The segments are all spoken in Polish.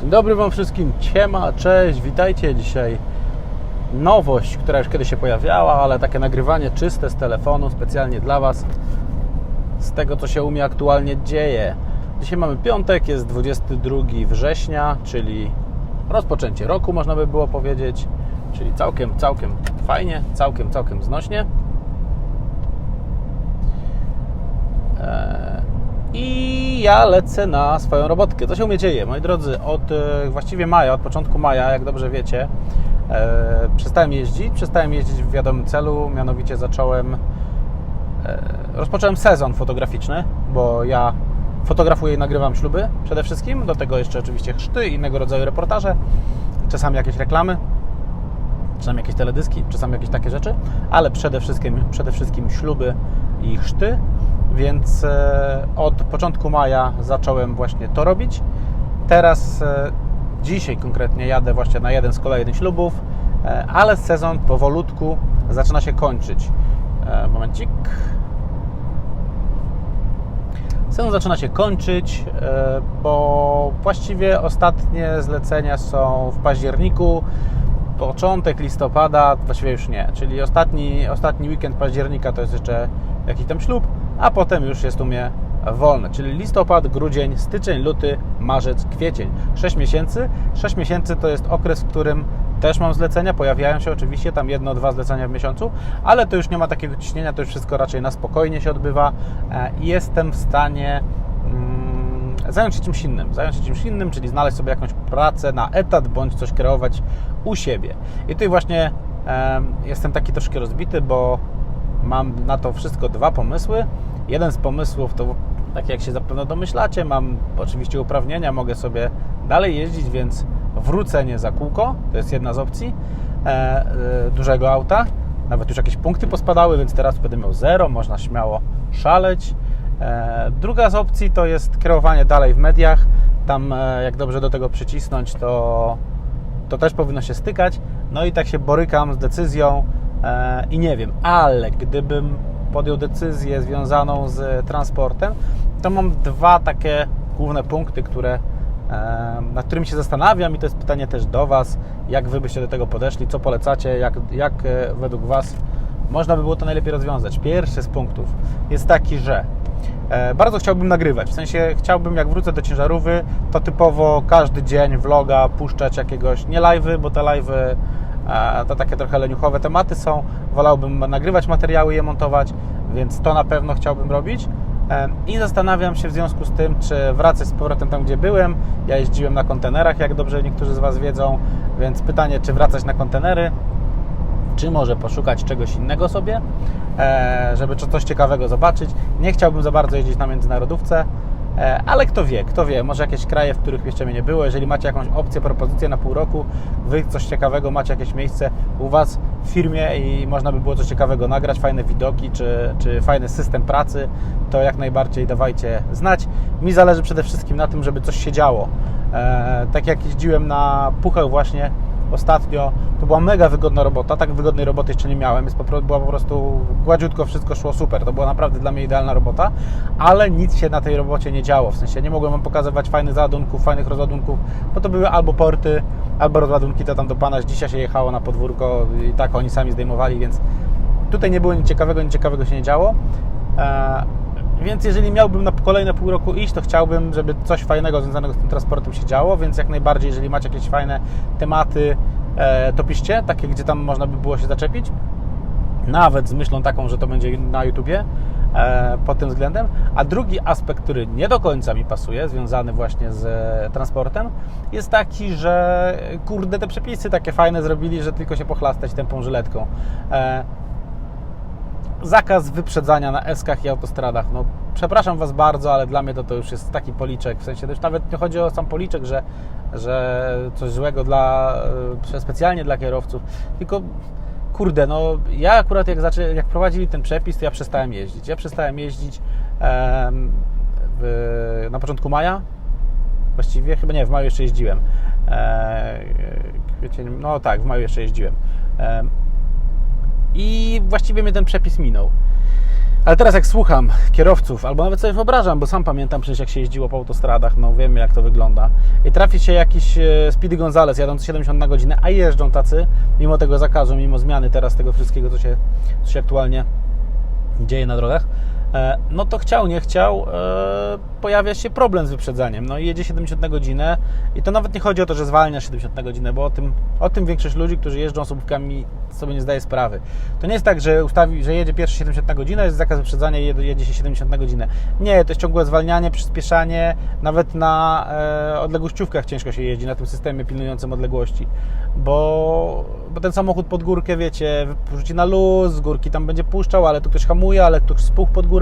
Dzień dobry Wam wszystkim, ciema, cześć, witajcie dzisiaj. Nowość, która już kiedyś się pojawiała, ale takie nagrywanie czyste z telefonu, specjalnie dla Was, z tego co się u mnie aktualnie dzieje. Dzisiaj mamy piątek, jest 22 września, czyli rozpoczęcie roku, można by było powiedzieć, czyli całkiem, całkiem fajnie, całkiem, całkiem znośnie. Eee, Ja lecę na swoją robotkę. Co się u mnie dzieje? Moi drodzy, od e, właściwie maja, od początku maja, jak dobrze wiecie, e, przestałem jeździć. Przestałem jeździć w wiadomym celu, mianowicie zacząłem, e, rozpocząłem sezon fotograficzny, bo ja fotografuję i nagrywam śluby przede wszystkim. Do tego jeszcze oczywiście chrzty innego rodzaju reportaże, czasami jakieś reklamy czasami jakieś teledyski, czasami jakieś takie rzeczy, ale przede wszystkim, przede wszystkim śluby i chrzty, więc e, od początku maja zacząłem właśnie to robić. Teraz, e, dzisiaj konkretnie jadę właśnie na jeden z kolejnych ślubów, e, ale sezon powolutku zaczyna się kończyć. Momencik. Sezon zaczyna się kończyć, bo właściwie ostatnie zlecenia są w październiku, początek listopada, właściwie już nie, czyli ostatni, ostatni weekend października to jest jeszcze jakiś tam ślub, a potem już jest u mnie wolne, czyli listopad, grudzień, styczeń, luty, marzec, kwiecień. 6 miesięcy. 6 miesięcy to jest okres, w którym też mam zlecenia, pojawiają się oczywiście tam jedno, dwa zlecenia w miesiącu, ale to już nie ma takiego ciśnienia, to już wszystko raczej na spokojnie się odbywa e, i jestem w stanie mm, zająć się czymś innym, zająć się czymś innym, czyli znaleźć sobie jakąś pracę na etat, bądź coś kreować u siebie. I tutaj właśnie em, jestem taki troszkę rozbity, bo mam na to wszystko dwa pomysły. Jeden z pomysłów to, tak jak się zapewne domyślacie, mam oczywiście uprawnienia, mogę sobie dalej jeździć, więc wrócenie za kółko, to jest jedna z opcji e, e, dużego auta. Nawet już jakieś punkty pospadały, więc teraz będę miał zero, można śmiało szaleć. E, Druga z opcji to jest kreowanie dalej w mediach. Tam, e, jak dobrze do tego przycisnąć, to, to też powinno się stykać. No i tak się borykam z decyzją i nie wiem, ale gdybym podjął decyzję związaną z transportem, to mam dwa takie główne punkty, które, e, nad którymi się zastanawiam i to jest pytanie też do Was, jak Wy byście do tego podeszli, co polecacie, jak, jak e, według Was można by było to najlepiej rozwiązać. Pierwszy z punktów jest taki, że e, bardzo chciałbym nagrywać. W sensie chciałbym, jak wrócę do ciężarówki, to typowo każdy dzień vloga puszczać jakiegoś, nie live'y, bo te live'y e, to takie trochę leniuchowe tematy są. Wolałbym nagrywać materiały je montować, więc to na pewno chciałbym robić. I zastanawiam się w związku z tym, czy wracać z powrotem tam, gdzie byłem. Ja jeździłem na kontenerach, jak dobrze niektórzy z Was wiedzą, więc pytanie, czy wracać na kontenery, czy może poszukać czegoś innego sobie, e, żeby co- coś ciekawego zobaczyć. Nie chciałbym za bardzo jeździć na międzynarodówce, ale kto wie, kto wie, może jakieś kraje, w których jeszcze mnie nie było. Jeżeli macie jakąś opcję, propozycję na pół roku, Wy coś ciekawego, macie jakieś miejsce u Was w firmie i można by było coś ciekawego nagrać, fajne widoki, czy, czy fajny system pracy, to jak najbardziej dawajcie znać. Mi zależy przede wszystkim na tym, żeby coś się działo. E, tak jak jeździłem na puchach właśnie ostatnio, to była mega wygodna robota, tak wygodnej roboty jeszcze nie miałem, pro- była po prostu gładziutko, wszystko szło super, to była naprawdę dla mnie idealna robota, ale nic się na tej robocie nie działo, w sensie nie mogłem Wam pokazywać fajnych załadunków, fajnych rozładunków, bo to były albo porty, albo rozładunki, to tam do Pana dzisiaj się jechało na podwórko i tak oni sami zdejmowali, więc tutaj nie było nic ciekawego, nic ciekawego się nie działo. E, więc jeżeli miałbym na kolejne pół roku iść, to chciałbym, żeby coś fajnego związanego z tym transportem się działo, więc jak najbardziej, jeżeli macie jakieś fajne tematy, e, to piszcie, takie, gdzie tam można by było się zaczepić. Nawet z myślą taką, że to będzie na YouTubie e, pod tym względem. A drugi aspekt, który nie do końca mi pasuje, związany właśnie z e, transportem, jest taki, że kurde, te przepisy takie fajne zrobili, że tylko się pochlastać tępą żyletką. E, zakaz wyprzedzania na eskach i autostradach. No, przepraszam Was bardzo, ale dla mnie to, to już jest taki policzek. W sensie już nawet nie chodzi o sam policzek, że, że coś złego dla, e, specjalnie dla kierowców, tylko kurde, no ja akurat jak, zaczę, jak prowadzili ten przepis, to ja przestałem jeździć. Ja przestałem jeździć em, w, na początku maja. Właściwie chyba nie, w maju jeszcze jeździłem. E, no tak, w maju jeszcze jeździłem. Em, i właściwie mnie ten przepis minął. Ale teraz jak słucham kierowców, albo nawet sobie wyobrażam, bo sam pamiętam przecież jak się jeździło po autostradach, no wiemy jak to wygląda. I trafi się jakiś e, Speedy Gonzales jadący 70 na godzinę, a jeżdżą tacy, mimo tego zakazu, mimo zmiany teraz tego wszystkiego, co się, co się aktualnie dzieje na drogach, no to chciał, nie chciał, e, pojawia się problem z wyprzedzaniem. No i jedzie 70 na godzinę i to nawet nie chodzi o to, że zwalnia 70 na godzinę, bo o tym, o tym większość ludzi, którzy jeżdżą osobówkami sobie nie zdaje sprawy. To nie jest tak, że ustawi, że jedzie pierwszy 70 na godzinę, jest zakaz wyprzedzania i jedzie, się 70 na godzinę. Nie, to jest ciągłe zwalnianie, przyspieszanie, nawet na e, odległościówkach ciężko się jeździ, na tym systemie pilnującym odległości, bo, bo ten samochód pod górkę, wiecie, rzuci na luz, z górki tam będzie puszczał, ale tu ktoś hamuje, ale ktoś spuchł pod górę,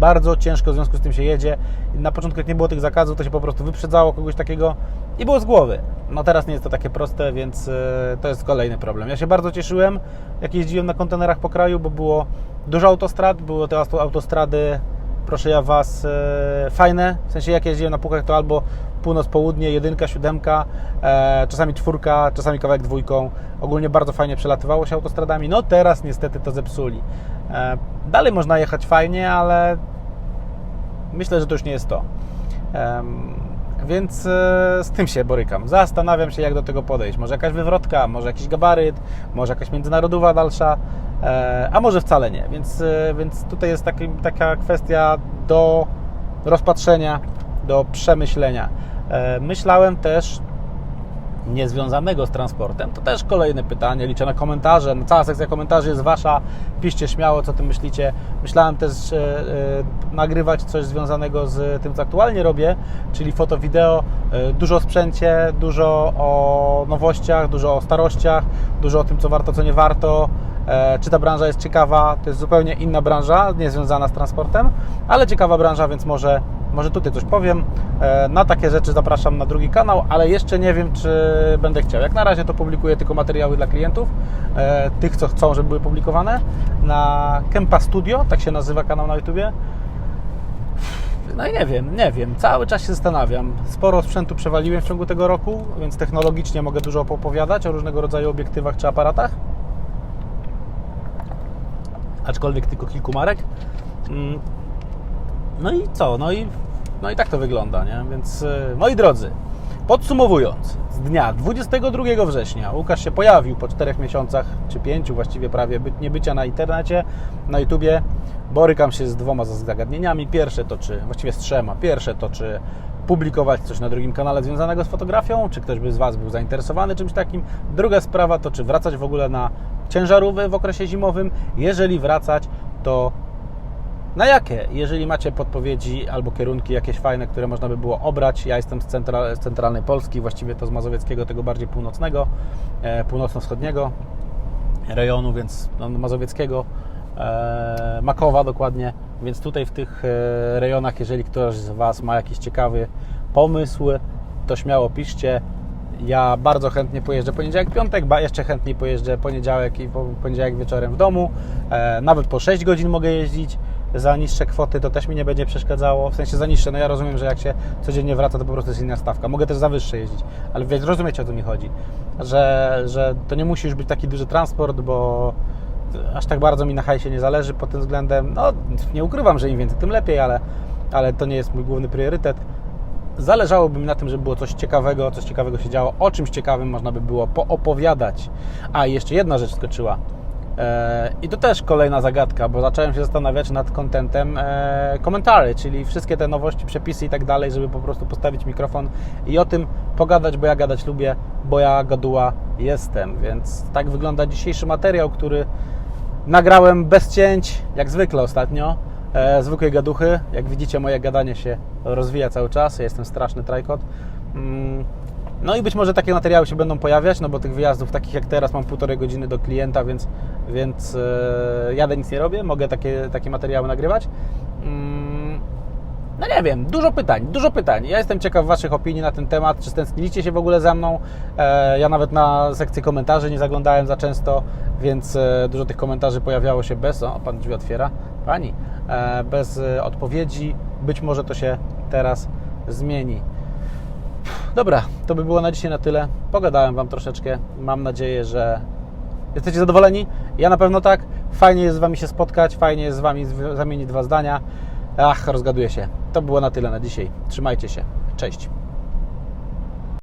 bardzo ciężko w związku z tym się jedzie. Na początku jak nie było tych zakazów, to się po prostu wyprzedzało kogoś takiego i było z głowy. No teraz nie jest to takie proste, więc e, to jest kolejny problem. Ja się bardzo cieszyłem, jak jeździłem na kontenerach po kraju, bo było dużo autostrad, były te auto- autostrady, proszę ja Was, e, fajne, w sensie jak jeździłem na półkach, to albo północ, południe, jedynka, siódemka, e, czasami czwórka, czasami kawałek dwójką. Ogólnie bardzo fajnie przelatywało się autostradami. No teraz niestety to zepsuli. E, dalej można jechać fajnie, ale myślę, że to już nie jest to. Em, Więc e, z tym się borykam. Zastanawiam się, jak do tego podejść. Może jakaś wywrotka, może jakiś gabaryt, może jakaś międzynarodowa dalsza, e, a może wcale nie. Więc, e, więc tutaj jest taki, taka kwestia do rozpatrzenia, do przemyślenia. E, Myślałem też niezwiązanego z transportem? To też kolejne pytanie. Liczę na komentarze. Cała sekcja komentarzy jest Wasza. Piszcie śmiało, co tym myślicie. Myślałem też e, e, nagrywać coś związanego z tym, co aktualnie robię, czyli foto, wideo. E, dużo o sprzęcie, dużo o nowościach, dużo o starościach, dużo o tym, co warto, co nie warto. E, Czy ta branża jest ciekawa? To jest zupełnie inna branża, nie związana z transportem, ale ciekawa branża, więc może, może tutaj coś powiem. E, Na takie rzeczy zapraszam na drugi kanał, ale jeszcze nie wiem, czy będę chciał. Jak na razie to publikuję tylko materiały dla klientów, e, tych, co chcą, żeby były publikowane. Na Kempa Studio, tak się nazywa kanał na YouTubie. No i nie wiem, nie wiem. Cały czas się zastanawiam. Sporo sprzętu przewaliłem w ciągu tego roku, więc technologicznie mogę dużo opowiadać o różnego rodzaju obiektywach czy aparatach aczkolwiek tylko kilku marek. Mm. No i co? No i, no i tak to wygląda, nie? Więc y, moi drodzy, podsumowując, z dnia 22 września Łukasz się pojawił po czterech miesiącach, czy pięciu właściwie prawie, by, niebycia na internecie, na YouTubie. Borykam się z dwoma zagadnieniami. Pierwsze to czy, właściwie z trzema. Pierwsze to czy publikować coś na drugim kanale związanego z fotografią, czy ktoś by z Was był zainteresowany czymś takim. Druga sprawa to czy wracać w ogóle na ciężarówkę w okresie zimowym. Jeżeli wracać, to na jakie? Jeżeli macie podpowiedzi albo kierunki jakieś fajne, które można by było obrać, ja jestem z, z centralnej Polski, właściwie to z mazowieckiego, tego bardziej północnego, e, północno-wschodniego rejonu, więc no, mazowieckiego, e, Makowa dokładnie, więc tutaj w tych e, rejonach, jeżeli ktoś z Was ma jakiś ciekawy pomysł, to śmiało piszcie. Ja bardzo chętnie pojeżdżę poniedziałek, piątek, ba jeszcze chętniej pojeżdżę poniedziałek i po- poniedziałek wieczorem w domu. E, nawet po 6 godzin mogę jeździć. Za niższe kwoty to też mi nie będzie przeszkadzało. W sensie za niższe, no ja rozumiem, że jak się codziennie wraca, to po prostu jest inna stawka. Mogę też za wyższe jeździć, ale wie- rozumiecie o co mi chodzi. Że, że to nie musi już być taki duży transport, bo aż tak bardzo mi na hajsie nie zależy pod tym względem. No, nie ukrywam, że im więcej, tym lepiej, ale, ale to nie jest mój główny priorytet. Zależałoby mi na tym, żeby było coś ciekawego, coś ciekawego się działo, o czymś ciekawym można by było poopowiadać. A jeszcze jedna rzecz skoczyła. E, I to też kolejna zagadka, bo zacząłem się zastanawiać nad kontentem e, komentarzy, czyli wszystkie te nowości, przepisy i tak dalej, żeby po prostu postawić mikrofon i o tym pogadać, bo ja gadać lubię, bo ja gaduła jestem. Więc tak wygląda dzisiejszy materiał, który nagrałem bez cięć, jak zwykle ostatnio. E, zwykłej gaduchy. Jak widzicie, moje gadanie się rozwija cały czas. Ja jestem straszny trajkot. Mm, no i być może takie materiały się będą pojawiać, no bo tych wyjazdów takich jak teraz mam półtorej godziny do klienta, więc, więc e, jadę nic nie robię, mogę takie, takie materiały nagrywać. Mm, no nie wiem, dużo pytań, dużo pytań. Ja jestem ciekaw Waszych opinii na ten temat, czy stęskniliście się w ogóle za mną. E, ja nawet na sekcję komentarzy nie zaglądałem za często, więc e, dużo tych komentarzy pojawiało się bez, o, Pan drzwi otwiera, Pani, e, bez odpowiedzi. Być może to się teraz zmieni. Dobra, to by było na dzisiaj na tyle. Pogadałem Wam troszeczkę. Mam nadzieję, że jesteście zadowoleni. Ja na pewno tak. Fajnie jest z Wami się spotkać, fajnie jest z Wami zamienić dwa zdania. Ach, rozgaduję się. To było na tyle na dzisiaj. Trzymajcie się. Cześć.